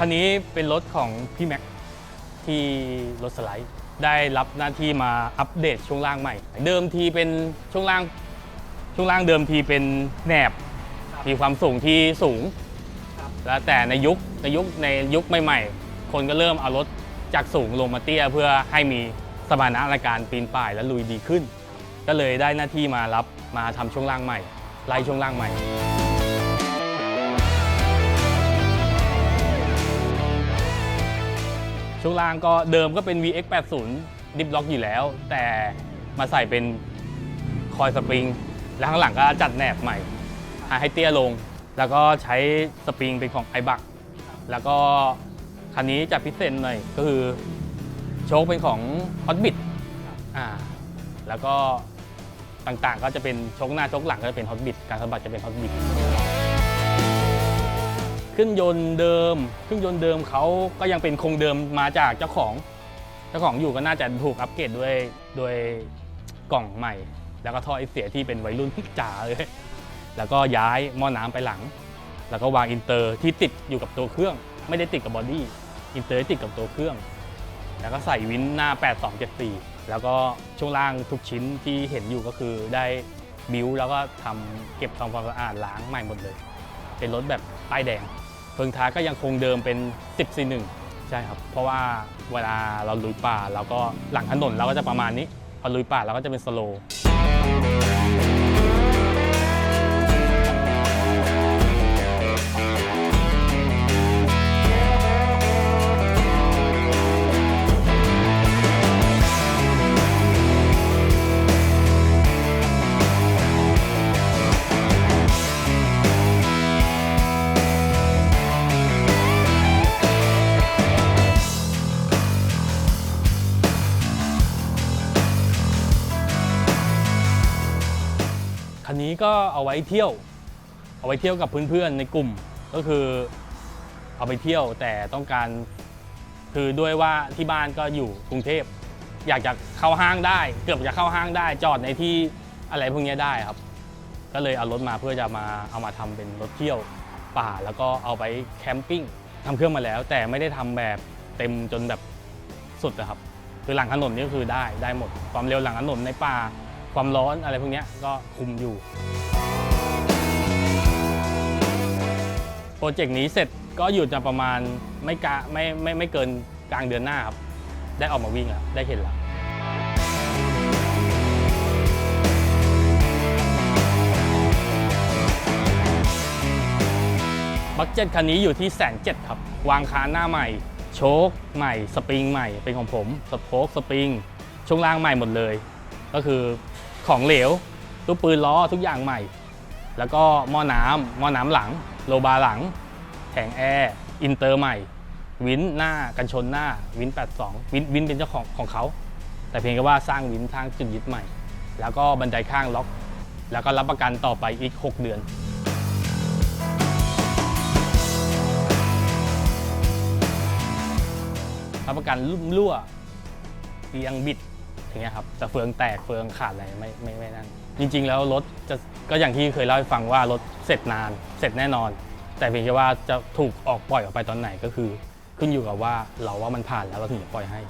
คันนี้เป็นรถของพี่แม็กที่รถสไลด์ ได้รับหน้าที่มาอัปเดตช่วงล่างใหม่ เดิมทีเป็นช่วงล่างช่วงล่างเดิมทีเป็นแหนบมีความสูงที่สูง แล้วแต่ในยุคในยุคในยุคใหม่ๆ คนก็เริ่มเอารถจากสูงลงมาเตี้ยเพื่อให้มีสมรรถนะในการปีนป่ายและลุยดีขึ้น ก็เลยได้หน้าที่มารับมาทำช่วงล่างใหม่ไล่ช่วงล่างใหม่ ช่วงล่างก็เดิมก็เป็น VX 80ดิฟล็อกอยู่แล้ว แต่มาใส่เป็นคอยสปริง แล้วข้างหลังก็จัดแหนบใหม่ ให้เตี้ยลง แล้วก็ใช้สปริงเป็นของไอบักแล้วก็คันนี้จะพิเศษหน่อยก็คือโชคเป็นของฮอตบิ t อ่าแล้วก็ต่างๆก็จะเป็นโชคหน้าโชคหลังก็จะเป็นฮอตบิ t การสะบัดจะเป็นฮอตบิ t เครื่องยนต์เดิม เครื่องยนต์เดิมเขาก็ยังเป็นคงเดิมมาจากเจ้าของ เจ้าของอยู่ก็น่าจะถูกอัปเกรดด้วยด้วยกล่องใหม่ แล้วก็ท่อไอเสียที่เป็นวัยรุ่นจ๋าเลย แล้วก็ย้ายหม้อน้ำไปหลัง แล้วก็วางอินเตอร์ที่ติดอยู่กับตัวเครื่อง ไม่ได้ติดกับบอดี้ อินเตอร์ติดกับตัวเครื่อง แล้วก็ใส่วินหน้า 8274 แล้วก็ช่วงล่างทุกชิ้นที่เห็นอยู่ก็คือได้บิวแล้วก็ทำเก็บทำความสะอาดล้างใหม่หมดเลย เป็นรถแบบป้ายแดง เพิงท้ายก็ยังคงเดิมเป็น 10 c 1 ใช่ครับ เพราะว่าเวลาเราลุยป่าเราก็หลังถนนเราก็จะประมาณนี้พอลุยป่าเราก็จะเป็นสโลว์ คันนี้ก็เอาไว้เที่ยว เอาไว้เที่ยวกับเพื่อนๆในกลุ่ม ก็คือเอาไปเที่ยวแต่ต้องการคือด้วยว่าที่บ้านก็อยู่กรุงเทพ อยากจะเข้าห้างได้ เกือบจะเข้าห้างได้ จอดในที่อะไรพวกนี้ได้ครับ ก็เลยเอารถมาเพื่อจะมาเอามาทำเป็นรถเที่ยวป่าแล้วก็เอาไปแคมปิ้งทำเครื่องมาแล้ว แต่ไม่ได้ทำแบบเต็มจนแบบสุดนะครับ คือหลังถนนนี่ก็คือได้ได้หมดความเร็วหลังถนนในป่า ความร้อนอะไรพวกนี้ก็คุมอยู่ โปรเจกต์นี้เสร็จก็อยู่จะประมาณไม่กะไม่ไม่ไม่เกินกลางเดือนหน้าครับ ได้ออกมาวิ่งแล้วได้เห็นแล้วบักเจ็ตคันนี้อยู่ที่แสนเจ็ดครับ วางคานหน้าใหม่ โชคใหม่ สปริงใหม่เป็นของผม สโป๊กสปริง ช่วงล่างใหม่หมดเลย ก็คือ ของเหลวตู้ปืนล้อทุกอย่างใหม่ แล้วก็หม้อน้ำหม้อน้ำหลัง โลบาร์หลังแผงแอร์อินเตอร์ใหม่ วินหน้ากันชนหน้าวิน 82 วินวินเป็นเจ้าของของเขา แต่เพียงแค่ว่าสร้างวินทางจุดยึดใหม่ แล้วก็บันไดข้างล็อก แล้วก็รับประกันต่อไปอีก 6 เดือนรับประกันลุ่มรั่วเอียงบิด อย่างเงี้ยครับแต่เฟืองแตกเฟืองขาดอะไรไม่ไม่ไม่นั่นจริง ๆ แล้วรถจะก็อย่างที่เคยเล่าให้ฟังว่ารถเสร็จนานเสร็จแน่นอน แต่เพียงแค่ว่าจะถูกออกปล่อยออกไปตอนไหนก็คือ ขึ้นอยู่กับว่าเราว่ามันผ่านแล้วเราถึงจะปล่อยให้